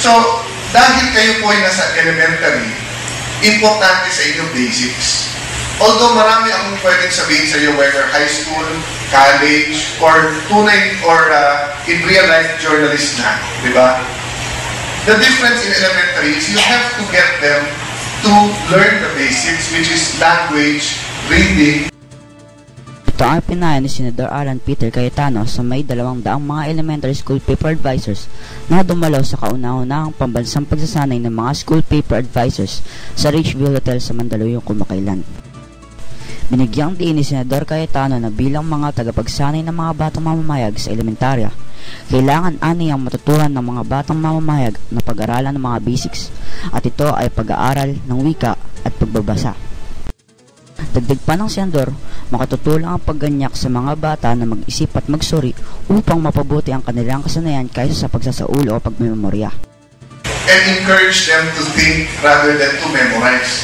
So, dahil kayo po ay nasa elementary, importante sa inyo basics. Although marami akong pwedeng sabihin sa iyo whether high school, college, or tunay or uh, in real life journalist na, di ba? The difference in elementary is you have to get them to learn the basics which is language, reading, Ito ang pinaya ni Senador Alan Peter Cayetano sa may dalawang daang mga elementary school paper advisors na dumalaw sa kauna-unahang pambansang pagsasanay ng mga school paper advisors sa Richville Hotel sa Mandaluyong kumakailan. Binigyang diin ni Senador Cayetano na bilang mga tagapagsanay ng mga batang mamamayag sa elementarya, kailangan ani ang matutuhan ng mga batang mamamayag na pag-aralan ng mga basics at ito ay pag-aaral ng wika at pagbabasa. Dagdag pa ng senador, makatutulong ang pagganyak sa mga bata na mag-isip at magsuri upang mapabuti ang kanilang kasanayan kaysa sa pagsasaulo o pagmemorya. and encourage them to think rather than to memorize.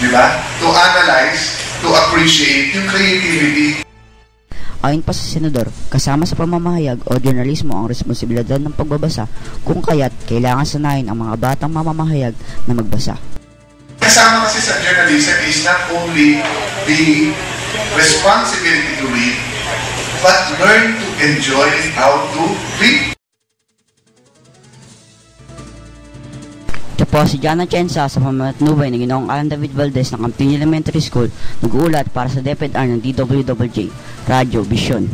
Di ba? To analyze, to appreciate yung creativity. Ayon pa sa senador, kasama sa pamamahayag o journalismo ang responsibilidad ng pagbabasa kung kaya't kailangan sanayin ang mga batang mamamahayag na magbasa. Kasama kasi sa journalism is not only the responsibility to read, but learn to enjoy how to read. Ito po si Jana Chensa sa pamamatnubay ng Ginoong Alan David Valdez ng Campino Elementary School, nag-uulat para sa DepEdR ng DWWJ, Radyo Vision.